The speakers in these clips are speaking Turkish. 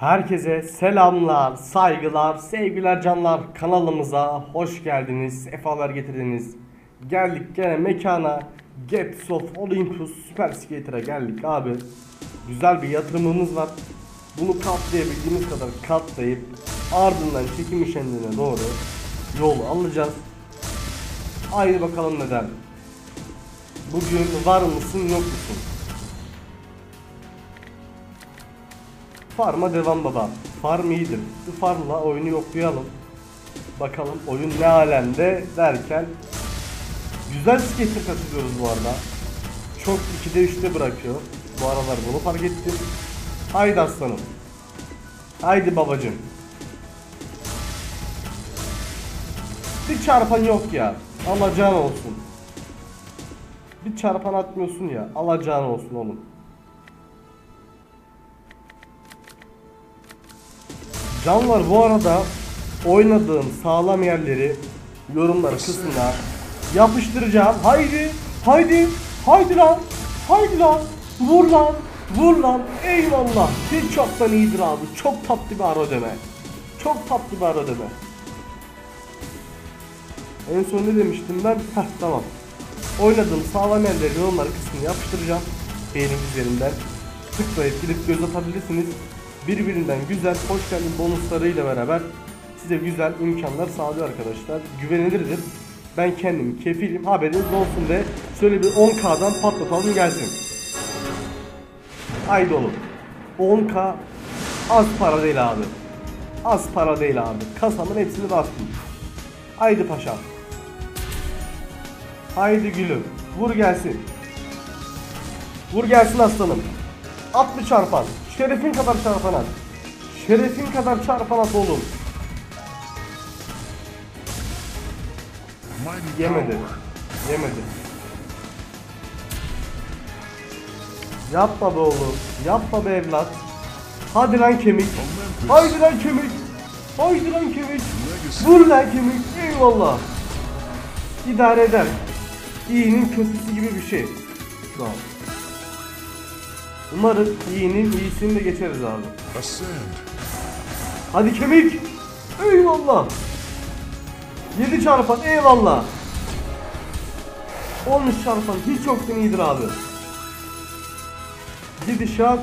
Herkese selamlar, saygılar, sevgiler canlar kanalımıza hoş geldiniz, sefalar getirdiniz. Geldik gene mekana Gates of Olympus Super Skater'a geldik abi. Güzel bir yatırımımız var. Bunu katlayabildiğimiz kadar katlayıp ardından çekim işlemlerine doğru yolu alacağız. Haydi bakalım neden. Bugün var mısın yok musun? Farm'a devam baba. Farm iyidir. Bu farmla oyunu yoklayalım. Bakalım oyun ne alemde derken Güzel skater katılıyoruz bu arada. Çok 2'de 3'te bırakıyor. Bu aralar bunu fark ettim. Haydi aslanım. Haydi babacım. Bir çarpan yok ya. Alacağın olsun. Bir çarpan atmıyorsun ya. Alacağın olsun oğlum. Canlar bu arada oynadığım sağlam yerleri yorumlar kısmına yapıştıracağım. Haydi, haydi, haydi lan, haydi lan, vur lan, vur lan. Eyvallah. Hiç çoktan iyidir abi. Çok tatlı bir ara ödeme. Çok tatlı bir ara ödeme. En son ne demiştim ben? Heh tamam. Oynadığım sağlam yerleri yorumlar kısmına yapıştıracağım. Beğenim üzerinden. Tıklayıp gidip göz atabilirsiniz. Birbirinden güzel, hoş geldin bonuslarıyla beraber size güzel imkanlar sağlıyor arkadaşlar. Güvenilirdir. Ben kendim kefilim. Haberiniz olsun de şöyle bir 10k'dan patlatalım gelsin. Haydi oğlum. 10k az para değil abi. Az para değil abi. Kasamın hepsini bastım. Haydi paşam. Haydi gülüm. Vur gelsin. Vur gelsin aslanım. At bir çarpan. Şerefin kadar çarpan at. Şerefin kadar çarpan at oğlum. Yemedi. Yemedi. Yapma be oğlum. Yapma be evlat. Hadi lan kemik. Haydi lan kemik. Haydi lan kemik. Vur lan kemik. Eyvallah. İdare eder. İyinin kötüsü gibi bir şey. Şu an. Umarım iyinin iyisini de geçeriz abi. Hadi kemik. Eyvallah. 7 çarpan eyvallah. 13 çarpan hiç yoktan iyidir abi. Gidişat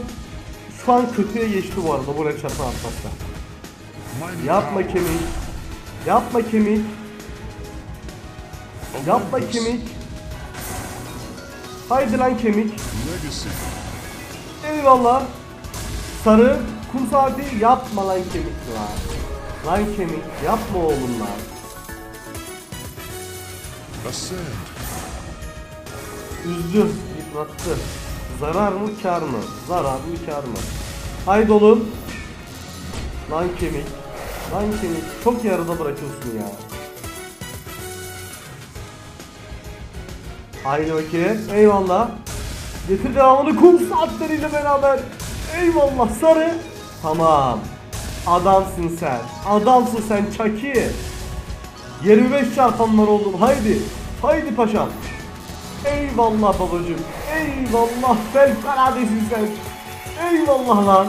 şu an kötüye geçti bu arada buraya çarpan atmakta. Yapma kemik. Yapma kemik. Yapma kemik. Haydi lan kemik. Eyvallah. Sarı kum saati yapma lan kemik lan. Lan kemik yapma oğlum lan. Ascend. Üzdü, yıprattı. Zarar mı kar mı? Zarar mı kar mı? Haydi oğlum. Lan kemik. Lan kemik. Çok yarıda bırakıyorsun ya. Haydi bakayım. Eyvallah. Getir devamını kum saatleriyle beraber. Eyvallah sarı. Tamam. Adamsın sen. Adamsın sen Çaki. 25 çarpan var oğlum. Haydi. Haydi paşam. Eyvallah babacım. Eyvallah fevkaladesin sen. Eyvallah lan.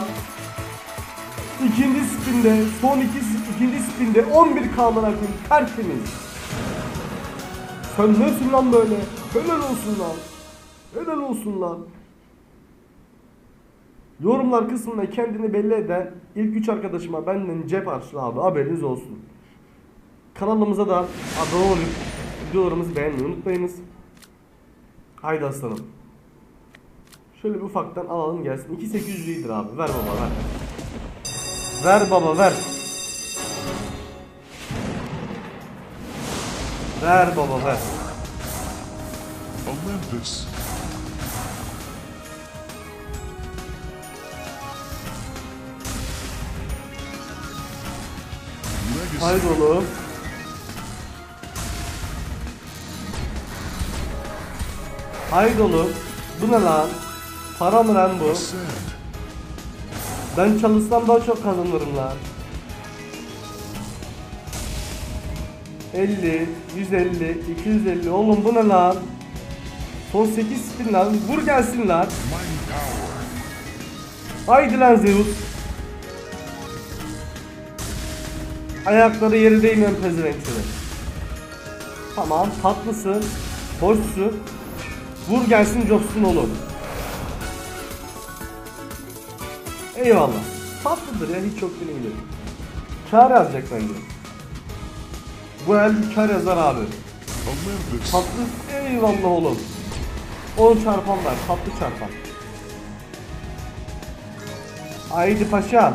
İkinci spinde, son iki, ikinci spinde 11 kamera koyayım tertemiz. Sen lan böyle? Helal olsun lan. Helal olsun lan. Yorumlar kısmında kendini belli eden ilk üç arkadaşıma benden cep harçlı abi haberiniz olsun. Kanalımıza da abone olup videolarımızı beğenmeyi unutmayınız. Haydi aslanım. Şöyle bir ufaktan alalım gelsin. 2800 iyidir abi. Ver baba ver. Ver baba ver. Ver baba ver. Olympus. Haydi oğlum. Haydi oğlum. Bu ne lan? Para mı lan bu? Ben çalışsam daha çok kazanırım lan. 50, 150, 250 oğlum bu ne lan? Son 8 spin lan. Vur gelsin lan. Haydi lan Zeus. Ayakları yere değmeyen pezevenkleri. Tamam tatlısın. Hoşsun. Vur gelsin coşsun oğlum. Eyvallah. Tatlıdır ya hiç çok değil. Kar yazacak bence. Bu el kar yazar abi. Tatlı eyvallah oğlum. 10 çarpan var tatlı çarpan. Haydi paşa.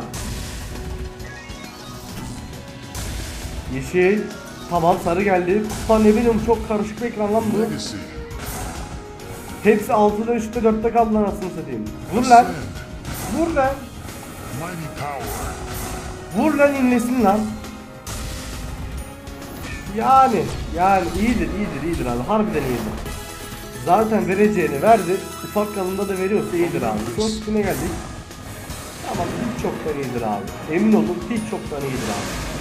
Yeşil. Tamam sarı geldi. Kupa ne bileyim çok karışık bir ekran lan bu. Hepsi 6'da 3'te 4'te kaldı lan anasını satayım. Vur lan. Vur lan. Vur lan inlesin lan. Yani yani iyidir iyidir iyidir abi harbiden iyidir. Zaten vereceğini verdi. Ufak kalında da veriyorsa iyidir abi. Şu üstüne geldik. Ama hiç çoktan iyidir abi. Emin olun hiç çoktan iyidir abi.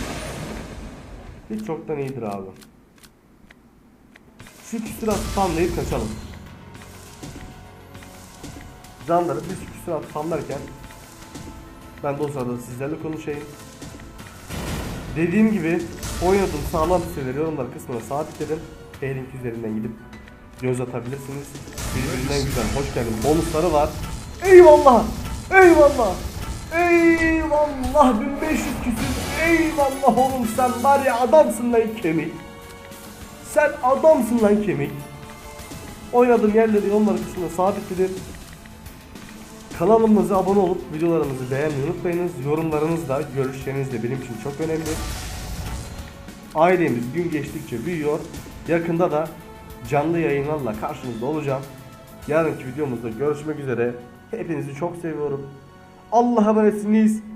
Hiç çoktan iyidir abi. Şu küsürat tamlayıp kaçalım. Canları biz küsürat tamlarken ben de o sırada sizlerle konuşayım. Dediğim gibi oynadım sağlam hisseleri yorumlar kısmına sabitledim. E-link üzerinden gidip göz atabilirsiniz. Birbirinden güzel hoş geldin bonusları var. Eyvallah! Eyvallah! Eyvallah 1500 küsür eyvallah oğlum sen var ya adamsın lan kemik. Sen adamsın lan kemik. Oynadığım yerleri yorumlar kısmına sabitledim. Kanalımıza abone olup videolarımızı beğenmeyi unutmayınız. Yorumlarınız da görüşleriniz de benim için çok önemli. Ailemiz gün geçtikçe büyüyor. Yakında da canlı yayınlarla karşınızda olacağım. Yarınki videomuzda görüşmek üzere. Hepinizi çok seviyorum. Allah'a emanetsiniz.